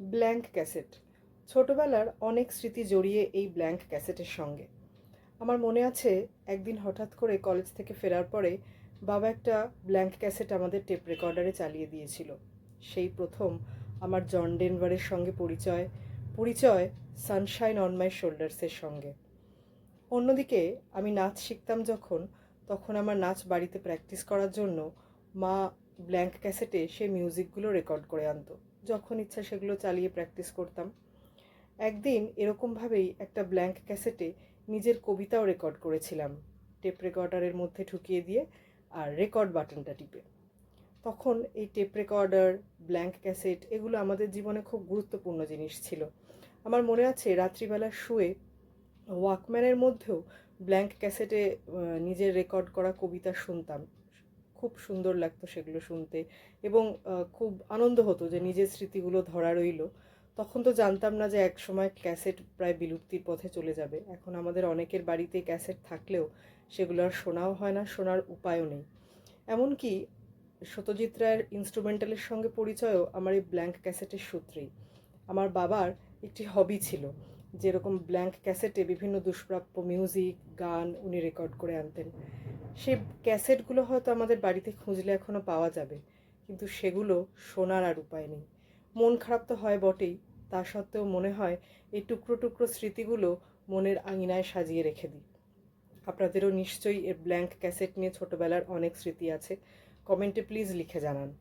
Blank cassette. ছোটবেলার অনেক স্মৃতি জড়িয়ে এই ব্ল্যাঙ্ক ক্যাসেটের সঙ্গে। আমার মনে আছে, একদিন হঠাৎ করে কলেজ থেকে ফেরার পরে বাবা একটা ব্ল্যাঙ্ক ক্যাসেট আমাদের টেপ রেকর্ডারে চালিয়ে দিয়েছিল। সেই প্রথম আমার জন ডেনভারের সঙ্গে পরিচয় পরিচয় সানশাইন অন মাই শোল্ডার্সের সঙ্গে। অন্যদিকে আমি নাচ শিখতাম যখন, তখন আমার নাচ বাড়িতে প্র্যাকটিস করার জন্য মা ব্ল্যাঙ্ক ক্যাসেটে সে মিউজিকগুলো রেকর্ড করে আনতো। যখন ইচ্ছা সেগুলো চালিয়ে প্র্যাকটিস করতাম। একদিন এরকমভাবেই একটা ব্ল্যাঙ্ক ক্যাসেটে নিজের কবিতাও রেকর্ড করেছিলাম। টেপ রেকর্ডারের মধ্যে ঢুকিয়ে দিয়ে আর রেকর্ড বাটনটা টিপে। তখন এই টেপ রেকর্ডার ব্ল্যাঙ্ক ক্যাসেট এগুলো আমাদের জীবনে খুব গুরুত্বপূর্ণ জিনিস ছিল। আমার মনে আছে রাত্রিবেলা শুয়ে ওয়াকম্যানের মধ্যেও ব্ল্যাঙ্ক ক্যাসেটে নিজের রেকর্ড করা কবিতা শুনতাম। খুব সুন্দর লাগতো সেগুলো শুনতে এবং খুব আনন্দ হতো যে নিজের স্মৃতিগুলো ধরা রইল। তখন তো জানতাম না যে এক সময় ক্যাসেট প্রায় বিলুপ্তির পথে চলে যাবে। এখন আমাদের অনেকের বাড়িতে ক্যাসেট থাকলেও সেগুলো আর শোনাও হয় না, শোনার উপায়ও নেই। এমনকি সত্যজিৎ রায়ের ইনস্ট্রুমেন্টালের সঙ্গে পরিচয়ও আমার এই ব্ল্যাঙ্ক ক্যাসেটের সূত্রেই। আমার বাবার একটি হবি ছিল, যেরকম ব্ল্যাঙ্ক ক্যাসেটে বিভিন্ন দুষ্প্রাপ্য মিউজিক, গান উনি রেকর্ড করে আনতেন। সেই ক্যাসেটগুলো হয়তো আমাদের বাড়িতে খুঁজলে এখনও পাওয়া যাবে। কিন্তু সেগুলো শোনার আর উপায় নেই। মন খারাপ তো হয় বটেই। তা সত্ত্বেও মনে হয় এই টুকরো টুকরো স্মৃতিগুলো মনের আঙিনায় সাজিয়ে রেখে দিই। আপনাদেরও নিশ্চয়ই এর ব্ল্যাঙ্ক ক্যাসেট নিয়ে ছোটোবেলার অনেক স্মৃতি আছে। কমেন্টে প্লিজ লিখে জানান।